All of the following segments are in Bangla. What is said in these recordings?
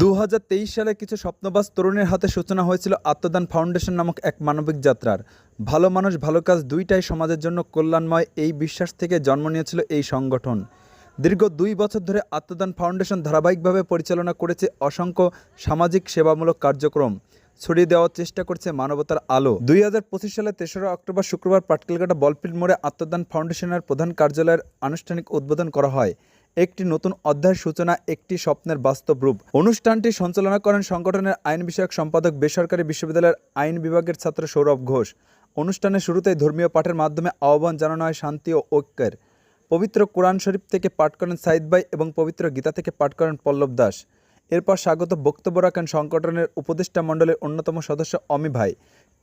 দু হাজার তেইশ সালে কিছু স্বপ্নবাজ তরুণের হাতে সূচনা হয়েছিল আত্মদান ফাউন্ডেশন নামক এক মানবিক যাত্রার। ভালো মানুষ, ভালো কাজ দুইটাই সমাজের জন্য কল্যাণময় এই বিশ্বাস থেকে জন্ম নিয়েছিল এই সংগঠন। দীর্ঘ দুই বছর ধরে আত্মদান ফাউন্ডেশন ধারাবাহিকভাবে পরিচালনা করেছে অসংখ্য সামাজিক সেবামূলক কার্যক্রম। ছড়িয়ে দেওয়ার চেষ্টা করছে মানবতার আলো। দুই হাজার পঁচিশ সালের তেসরা অক্টোবর শুক্রবার পাটকেলঘাটা বলফিল্ড মোড়ে আত্মদান ফাউন্ডেশনের প্রধান কার্যালয়ের আনুষ্ঠানিক উদ্বোধন করা হয়। একটি নতুন অধ্যায়ের সূচনা, একটি স্বপ্নের বাস্তব রূপ। অনুষ্ঠানটি সঞ্চালনা করেন সংগঠনের আইন বিষয়ক সম্পাদক বেসরকারি বিশ্ববিদ্যালয়ের আইন বিভাগের ছাত্র সৌরভ ঘোষ। অনুষ্ঠানের শুরুতেই ধর্মীয় পাঠের মাধ্যমে আহ্বান জানানো হয় শান্তি ও ঐক্যের। পবিত্র কোরআন শরীফ থেকে পাঠ করেন সাইদ ভাই এবং পবিত্র গীতা থেকে পাঠ করেন পল্লব দাস। এরপর স্বাগত বক্তব্য রাখেন সংগঠনের উপদেষ্টা মণ্ডলের অন্যতম সদস্য অমি ভাই।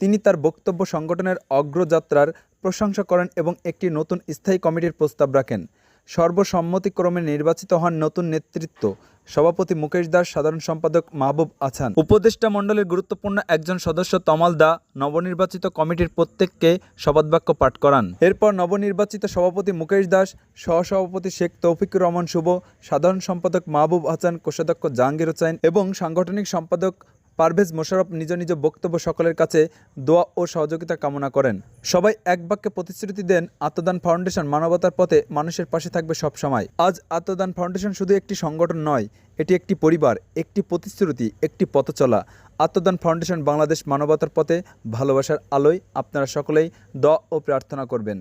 তিনি তার বক্তব্য সংগঠনের অগ্রযাত্রার প্রশংসা করেন এবং একটি নতুন স্থায়ী কমিটির প্রস্তাব রাখেন। সর্বসম্মতিক্রমে নির্বাচিত হন নতুন নেতৃত্ব। সভাপতি মুকেশ দাস, সাধারণ সম্পাদক মাহবুব আছান। উপদেষ্টা মণ্ডলের গুরুত্বপূর্ণ একজন সদস্য তমাল দা নবনির্বাচিত কমিটির প্রত্যেককে শপথবাক্য পাঠ করান। এরপর নবনির্বাচিত সভাপতি মুকেশ দাস, সহসভাপতি শেখ তৌফিকুর রহমান শুভ, সাধারণ সম্পাদক মাহবুব আছান, কোষাধ্যক্ষ জাহাঙ্গীর হোসাইন এবং সাংগঠনিক সম্পাদক পারভেজ মোশারফ নিজ নিজ বক্তব্য সকলের কাছে দোয়া ও সহযোগিতা কামনা করেন। সবাই এক বাক্যে প্রতিশ্রুতি দেন, আত্মদান ফাউন্ডেশন মানবতার পথে মানুষের পাশে থাকবে সব সময়। আজ আত্মদান ফাউন্ডেশন শুধু একটি সংগঠন নয়, এটি একটি পরিবার, একটি প্রতিশ্রুতি, একটি পথ চলা আত্মদান ফাউন্ডেশন বাংলাদেশ মানবতার পথে ভালোবাসার আলোয় আপনারা সকলেই দোয়া ও প্রার্থনা করবেন।